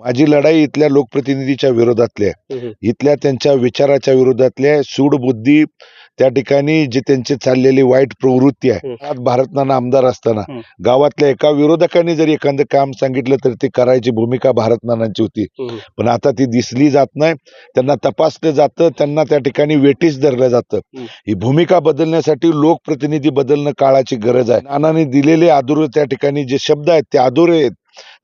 माझी लढाई इथल्या लोकप्रतिनिधीच्या विरोधातली आहे हम्म. इथल्या त्यांच्या विचाराच्या विरोधातली आहे सूडबुद्धी त्या ठिकाणी जी त्यांची चाललेली वाईट प्रवृत्ती आहे. आज भारत नाना आमदार असताना. गावातल्या एका विरोधकांनी जरी एखादं काम सांगितलं तर ते करायची भूमिका भारत नानांची होती. पण आता ती दिसली जात नाही त्यांना तपासलं जातं त्यांना त्या ठिकाणी वेटीस धरलं जातं. ही भूमिका बदलण्यासाठी लोकप्रतिनिधी बदलणं काळाची गरज आहे नानांनी दिलेले आदुरे त्या ठिकाणी जे शब्द आहेत ते आदुरे आहेत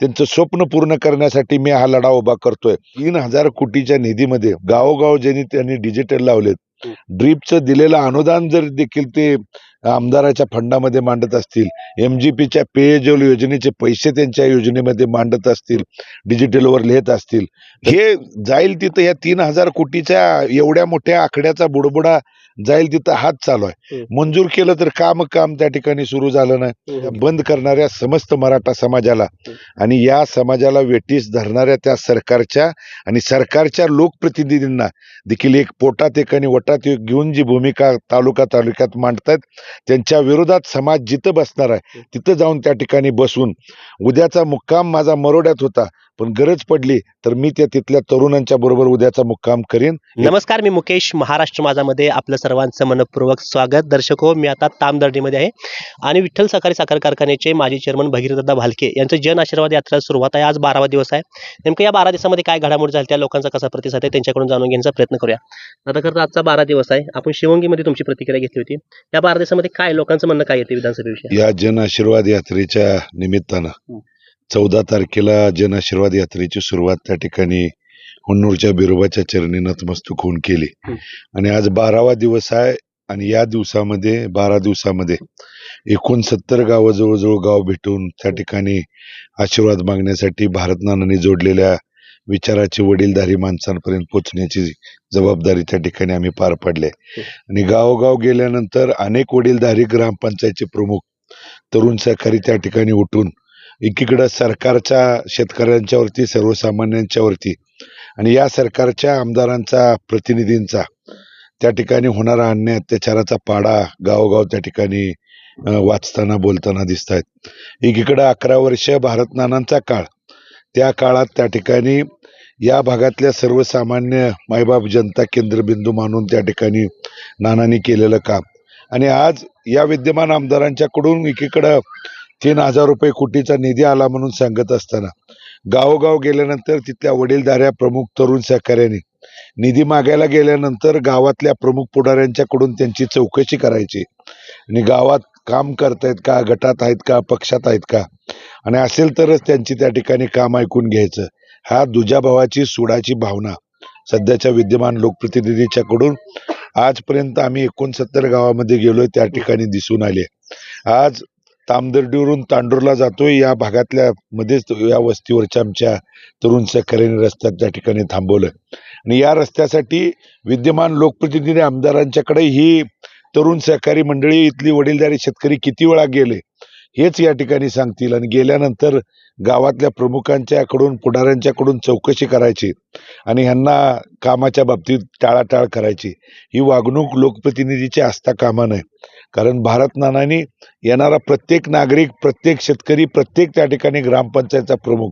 त्यांचं स्वप्न पूर्ण करण्यासाठी मी हा लढा उभा करतोय तीन हजार कोटीच्या निधीमध्ये गावोगाव ज्यांनी त्यांनी डिजिटल लावलेत. ड्रीपचं दिलेलं अनुदान जर देखील ते आमदाराच्या फंडामध्ये मांडत असतील. एमजीपीच्या पेयजल योजनेचे पैसे त्यांच्या योजनेमध्ये मांडत असतील. डिजिटलवर लिहित असतील. हे जाईल तिथं या तीन हजार कोटीच्या एवढ्या मोठ्या आकड्याचा बुडबुडा जाईल तिथं हात चालू आहे. मंजूर केलं तर काम काम त्या ठिकाणी सुरू झालं नाही. बंद करणाऱ्या समस्त मराठा समाजाला आणि या समाजाला वेटीस धरणाऱ्या त्या सरकारच्या आणि सरकारच्या लोकप्रतिनिधींना देखील एक पोटात एक आणि वटात एक घेऊन जी भूमिका तालुका तालुक्यात मांडतात त्यांच्या विरोधात समाज जिथं बसणार आहे तिथं जाऊन त्या ठिकाणी बसून उद्याचा मुक्काम माझा मरोड्यात होता. पण गरज पडली तर मी त्या तिथल्या तरुणांच्या बरोबर उद्याचा मुक्काम करीन. नमस्कार मी मुकेश महाराष्ट्र माझामध्ये आपलं सर्वांचं मनपूर्वक स्वागत. दर्शक हो मी आता तामदर्डीमध्ये आहे. आणि विठ्ठल सहकारी साखर कारखान्याचे माजी चेअरमन भगीरथदा भालके यांचं जन आशीर्वाद यात्रा सुरुवात आहे. आज बारावा दिवस आहे. नेमकं या बारा दिवसामध्ये काय घडामोडी झाली त्या लोकांचा कसा प्रतिसाद आहे त्यांच्याकडून जाणून घेण्याचा प्रयत्न करूया. आता खरं तर आजचा बारा दिवस आहे. आपण शिवंगीमध्ये तुमची प्रतिक्रिया घेतली होती. या बारा दिवसामध्ये काय लोकांचं म्हणणं काय येते विधानसभेविषयी? या जन आशीर्वाद यात्रेच्या निमित्तानं. चौदा तारखेला जन आशीर्वाद यात्रेची सुरुवात त्या ठिकाणी हुन्नूरच्या बिरोबाच्या चरणी नतमस्तक होऊन केली. आणि आज बारावा दिवस आहे आणि या दिवसामध्ये बारा दिवसामध्ये एकोणसत्तर गावं जवळजवळ गाव भेटून त्या ठिकाणी आशीर्वाद मागण्यासाठी भारत नानांनी जोडलेल्या विचाराची वडीलधारी माणसांपर्यंत पोहोचण्याची जबाबदारी त्या ठिकाणी आम्ही पार पाडली. आणि गावोगाव गेल्यानंतर अनेक वडीलधारी ग्रामपंचायतचे प्रमुख तरुण सहकारी त्या ठिकाणी उठून एकीकडं सरकारच्या शेतकऱ्यांच्यावरती सर्वसामान्यांच्यावरती आणि या सरकारच्या आमदारांचा प्रतिनिधींचा त्या ठिकाणी होणारा अन्य अत्याचाराचा पाडा गावोगाव त्या ठिकाणी वाचताना बोलताना दिसत आहेत एकीकडं अकरा वर्ष भारत नानांचा काळ. त्या काळात त्या ठिकाणी या भागातल्या सर्वसामान्य मायबाप जनता केंद्रबिंदू मानून त्या ठिकाणी नानांनी केलेलं काम. आणि आज या विद्यमान आमदारांच्याकडून एकीकडं तीन हजार रुपये कोटीचा निधी आला म्हणून सांगत असताना गावोगाव गेल्यानंतर तिथल्या वडीलधाऱ्या प्रमुख तरुण सहकार्याने निधी मागायला गेल्यानंतर गावातल्या प्रमुख पुढाऱ्यांच्याकडून त्यांची चौकशी करायची. आणि गावात काम करतायत का गटात आहेत का पक्षात आहेत का? आणि असेल तरच त्यांची त्या ठिकाणी काम ऐकून घ्यायचं. हा दुजाभावाची सुडाची भावना सध्याच्या विद्यमान लोकप्रतिनिधीच्याकडून आजपर्यंत आम्ही एकोणसत्तर गावामध्ये गेलोय त्या ठिकाणी दिसून आले आज तामदर्डीवरून तांडूरला जातोय. या भागातल्या मध्येच या वस्तीवरच्या आमच्या तरुण सहकार्याने रस्त्यात त्या ठिकाणी थांबवलं. आणि या रस्त्यासाठी विद्यमान लोकप्रतिनिधी आमदारांच्याकडे ही तरुण सहकारी मंडळी इथली वडीलधारी शेतकरी किती वेळा गेले? हेच या ठिकाणी सांगतील. आणि गेल्यानंतर गावातल्या प्रमुखांच्याकडून पुढाऱ्यांच्याकडून चौकशी करायची आणि ह्यांना कामाच्या बाबतीत टाळाटाळ करायची. ही वागणूक लोकप्रतिनिधीची असता कामा नये. कारण भारत नानांनी येणारा प्रत्येक नागरिक प्रत्येक शेतकरी प्रत्येक त्या ठिकाणी ग्रामपंचायतचा प्रमुख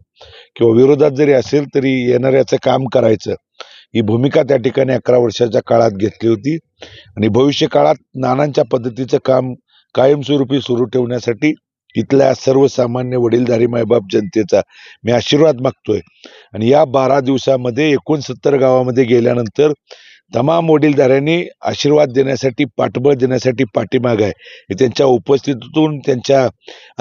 किंवा विरोधात जरी असेल तरी येणाऱ्याचं काम करायचं. ही भूमिका त्या ठिकाणी अकरा वर्षाच्या काळात घेतली होती. आणि भविष्य काळात नानांच्या पद्धतीचं काम कायमस्वरूपी सुरू ठेवण्यासाठी इथल्या सर्वसामान्य वडीलधारी मायबाप जनतेचा मी आशीर्वाद मागतोय. आणि या बारा दिवसामध्ये एकोणसत्तर गावामध्ये गेल्यानंतर तमाम वडीलधाऱ्यांनी आशीर्वाद देण्यासाठी पाठबळ देण्यासाठी पाठीमाग आहे. हे त्यांच्या उपस्थितीतून त्यांच्या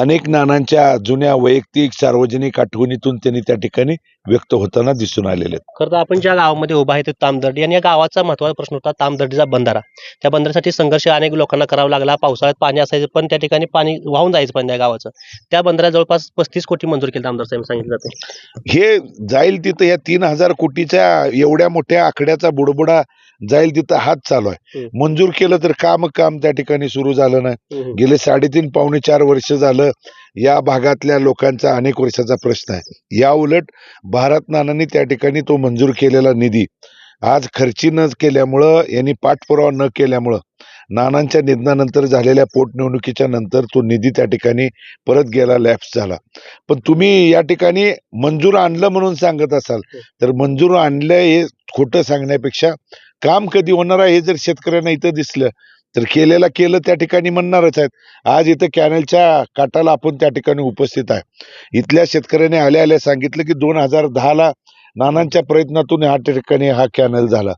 अनेक नानांच्या जुन्या वैयक्तिक सार्वजनिक आठवणीतून त्यांनी त्या ठिकाणी व्यक्त होताना दिसून आलेले आहेत. खरं तर आपण ज्या गावामध्ये उभा आहे ते तामदर्डी. आणि या गावाचा महत्त्वाचा प्रश्न होता तामदर्डीचा बंधारा. त्या बंधाऱ्यासाठी संघर्ष अनेक लोकांना करावा लागला. पावसाळ्यात पाणी असायचं पण त्या ठिकाणी पाणी वाहून जायचं पण त्या गावाचं. त्या बंधाऱ्यात जवळपास पस्तीस कोटी मंजूर केलं आमदार साहेब सांगितलं जाते हे जाईल तिथं या तीन हजार कोटीच्या एवढ्या मोठ्या आकड्याचा बुडबुडा जाईल तिथं हात चालू आहे. मंजूर केलं तर काम काम त्या ठिकाणी सुरू झालं नाही. गेले साडेतीन पावणे चार वर्ष झालं या भागातल्या लोकांचा अनेक वर्षाचा प्रश्न आहे या उलट भारत नानांनी त्या ठिकाणी तो मंजूर केलेला निधी आज खर्ची न केल्यामुळं यांनी पाठपुरावा न केल्यामुळं नानांच्या निधनानंतर झालेल्या पोटनिवडणुकीच्या नंतर तो निधी त्या ठिकाणी परत गेला लॅप्स झाला. पण तुम्ही या ठिकाणी मंजूर आणलं म्हणून सांगत असाल तर मंजूर आणलं हे खोटं सांगण्यापेक्षा काम कधी होणार आहे हे जर शेतकऱ्यांना इथं दिसलं तर केलेलं केलं त्या ठिकाणी म्हणणारच आहेत. आज इथं कॅनलच्या काटाला आपण त्या ठिकाणी उपस्थित आहे. इथल्या शेतकऱ्याने आल्या आल्या सांगितलं की दोन हजार दहाला नानांच्या प्रयत्नातून ह्या ठिकाणी हा कॅनल झाला.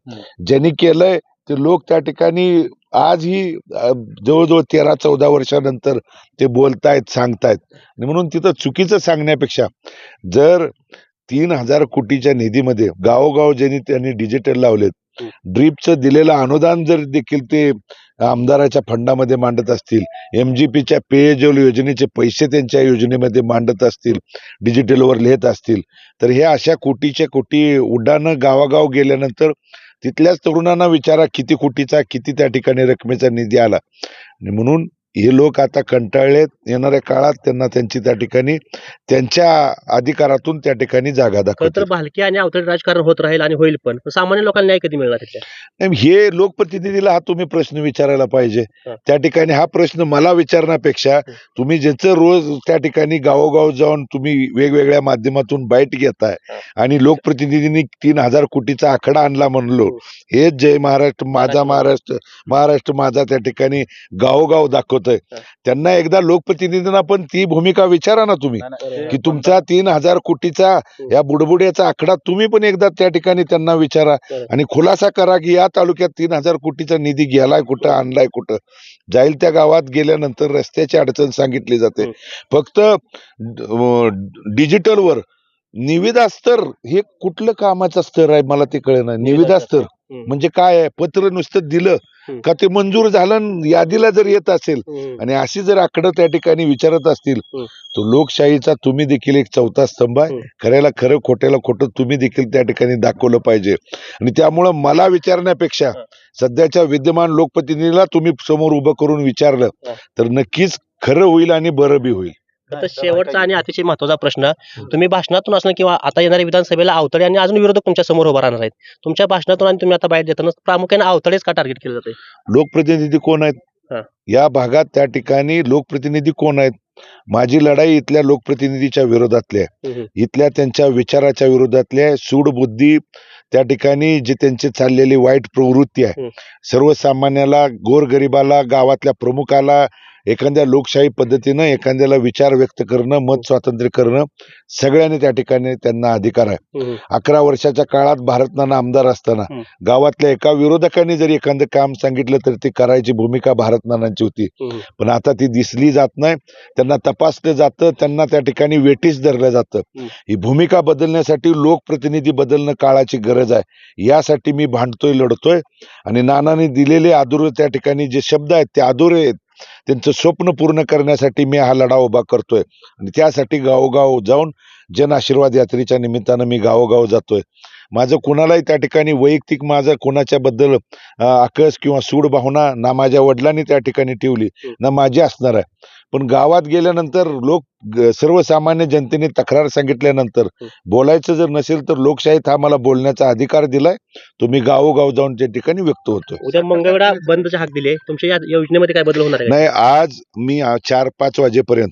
ज्यांनी केलंय ते लोक त्या ठिकाणी आजही अ, जवळजवळ तेरा चौदा वर्षानंतर ते बोलतायत सांगतायत. आणि म्हणून तिथं चुकीचं सांगण्यापेक्षा जर तीन हजार कोटीच्या निधीमध्ये गावोगाव ज्यांनी त्यांनी डिजिटल लावलेत ड्रीपचं दिलेलं अनुदान जर देखील ते आमदाराच्या फंडामध्ये मांडत असतील एमजीपीच्या पेयजल योजनेचे पैसे त्यांच्या योजनेमध्ये मांडत असतील डिजिटलवर लिहित असतील तर हे अशा कोटीच्या कोटी उड्डाणं गावागाव गेल्यानंतर तिथल्याच तरुणांना विचारा किती कोटीचा किती त्या ठिकाणी रकमेचा निधी आला. आणि म्हणून हे लोक आता कंटाळलेत येणाऱ्या काळात त्यांना त्यांची त्या ठिकाणी त्यांच्या अधिकारातून त्या ठिकाणी जागा खरं तर दाखवतात भालके आणि अवतडे राजकारण होत राहील आणि होईल पण पण सामान्य लोकांना न्याय कधी मिळणार त्याच्या नाही, हे लोकप्रतिनिधीला हा तुम्ही प्रश्न विचारायला पाहिजे हा. त्या ठिकाणी हा प्रश्न मला विचारण्यापेक्षा तुम्ही ज्याचं रोज त्या ठिकाणी गावोगाव जाऊन तुम्ही वेगवेगळ्या माध्यमातून बाईट घेताय हा. आणि लोकप्रतिनिधींनी तीन हजार कोटीचा आकडा आणला म्हणलो हो. हेच जय महाराष्ट्र माझा महाराष्ट्र. महाराष्ट्र माझा त्या ठिकाणी गावोगाव दाखवतोय हा. त्यांना एकदा लोकप्रतिनिधींना पण ती भूमिका विचारा ना तुम्ही की तुमचा तीन हजार कोटीचा या बुडबुड्याचा आकडा तुम्ही पण एकदा त्या ठिकाणी त्यांना विचारा. आणि खुलासा करा की या तालुक्यात तीन हजार कोटीचा निधी गेलाय कुठं आणलाय कुठं जाईल त्या गावात गेल्यानंतर रस्त्याची अडचण सांगितली जाते हं. फक्त डिजिटलवर निविदा स्तर हे कुठलं कामाचं स्तर आहे मला ते कळेना निविदा स्तर हं. म्हणजे काय आहे पत्र नुसतं दिलं. का ते मंजूर झालं यादीला जर येत असेल. आणि अशी जर आकडं त्या ठिकाणी विचारत असतील. तर लोकशाहीचा तुम्ही देखील एक चौथा स्तंभ आहे. खऱ्याला खरं खोट्याला खोटं तुम्ही देखील त्या ठिकाणी दाखवलं पाहिजे आणि त्यामुळं मला विचारण्यापेक्षा. सध्याच्या विद्यमान लोकप्रतिनिधीला तुम्ही समोर उभं करून विचारलं. तर नक्कीच खरं होईल आणि बरं बी होईल आता शेवटचा आणि अतिशय महत्त्वाचा प्रश्न तुम्ही भाषणातून असणं किंवा आता येणाऱ्या विधानसभेला अवतडे आणि अजून विरोधक तुमच्यासमोर उभा राहणार आहेत. तुमच्या भाषणातून आणि तुम्ही आता बाहेर देताना प्रामुख्याने अवतडेच का टार्गेट केलं जाते लोकप्रतिनिधी कोण आहेत. या भागात त्या ठिकाणी लोकप्रतिनिधी कोण आहेत? माझी लढाई इथल्या लोकप्रतिनिधीच्या विरोधातली आहे. इथल्या त्यांच्या विचाराच्या विरोधातली आहे. सूडबुद्धी त्या ठिकाणी जी त्यांची चाललेली वाईट प्रवृत्ती आहे. सर्वसामान्याला गोरगरिबाला गावातल्या प्रमुखाला एखाद्या लोकशाही पद्धतीनं एखाद्याला विचार व्यक्त करणं मत स्वातंत्र्य करणं सगळ्यांनी त्या ठिकाणी त्यांना अधिकार आहे. अकरा वर्षाच्या काळात भारत नाना आमदार असताना हं. गावातल्या एका विरोधकांनी जर एखादं काम सांगितलं तर ती करायची भूमिका भारत नानांची होती. पण आता ती दिसली जात नाही. त्यांना तपासलं जातं त्यांना त्या ठिकाणी वेटीस धरलं जातं. हं. ही भूमिका बदलण्यासाठी लोकप्रतिनिधी बदलणं काळाची गरज आहे. यासाठी मी भांडतोय लढतोय आणि नानाने दिलेले आदुरे त्या ठिकाणी जे शब्द आहेत ते आदुरे आहेत. त्यांचं स्वप्न पूर्ण करण्यासाठी मी हा लढा उभा करतोय. आणि त्यासाठी गावोगाव जाऊन जन आशीर्वाद यात्रेच्या निमित्तानं मी गावोगाव जातोय. माझं कुणालाही त्या ठिकाणी वैयक्तिक माझं कोणाच्या बद्दल अं, आकस किंवा सूड भावना ना माझ्या वडिलांनी त्या ठिकाणी ठेवली ना माझी असणार आहे. पण गावात गेल्यानंतर लोक सर्वसामान्य जनतेने तक्रार सांगितल्यानंतर. बोलायचं जर नसेल तर लोकशाहीत हा मला बोलण्याचा अधिकार दिलाय. तो मी गावोगाव जाऊन त्या ठिकाणी व्यक्त होतोय. उद्या मंगळवेढा बंदचे हाक दिले तुमच्या या योजनेमध्ये काय बदल होणार नाही आज मी चार पाच वाजेपर्यंत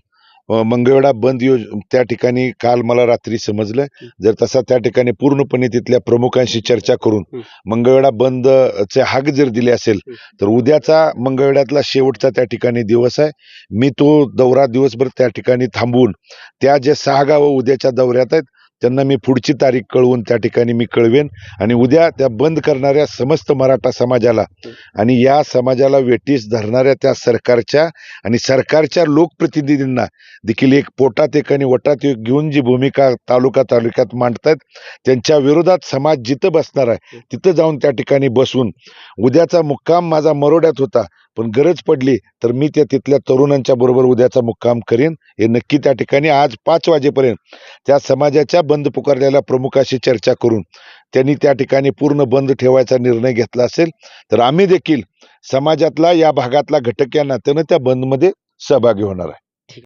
मंगळवेढा बंद योज त्या ठिकाणी काल मला रात्री समजलं जर तसा त्या ठिकाणी पूर्णपणे तिथल्या प्रमुखांशी चर्चा करून. मंगळवेढा बंद चे हाक जर दिले असेल. तर उद्याचा मंगळवेढ्यातला शेवटचा त्या ठिकाणी दिवस आहे मी तो दौरा दिवसभर त्या ठिकाणी थांबवून त्या जे सहा गावं उद्याच्या दौऱ्यात आहेत त्यांना मी पुढची तारीख कळवून त्या ठिकाणी मी कळवेन. आणि उद्या त्या बंद करणाऱ्या समस्त मराठा समाजाला आणि या समाजाला वेटीस धरणाऱ्या त्या सरकारच्या आणि सरकारच्या लोकप्रतिनिधींना देखील एक पोटात एक आणि वटात एक घेऊन जी भूमिका तालुका तालुक्यात मांडतायत त्यांच्या विरोधात समाज जिथं बसणार आहे तिथं जाऊन त्या ठिकाणी बसून. उद्याचा मुक्काम माझा मरोड्यात होता. पण गरज पडली तर मी त्या तिथल्या तरुणांच्या बरोबर उद्याचा मुक्काम करेन. हे नक्की त्या ठिकाणी आज पाच वाजेपर्यंत त्या समाजाच्या बंद पुकारलेल्या प्रमुखाशी चर्चा करून त्यांनी त्या ठिकाणी पूर्ण बंद ठेवायचा निर्णय घेतला असेल तर आम्ही देखील समाजातला या भागातला घटक या नात्यानं त्या बंदमध्ये सहभागी होणार आहे.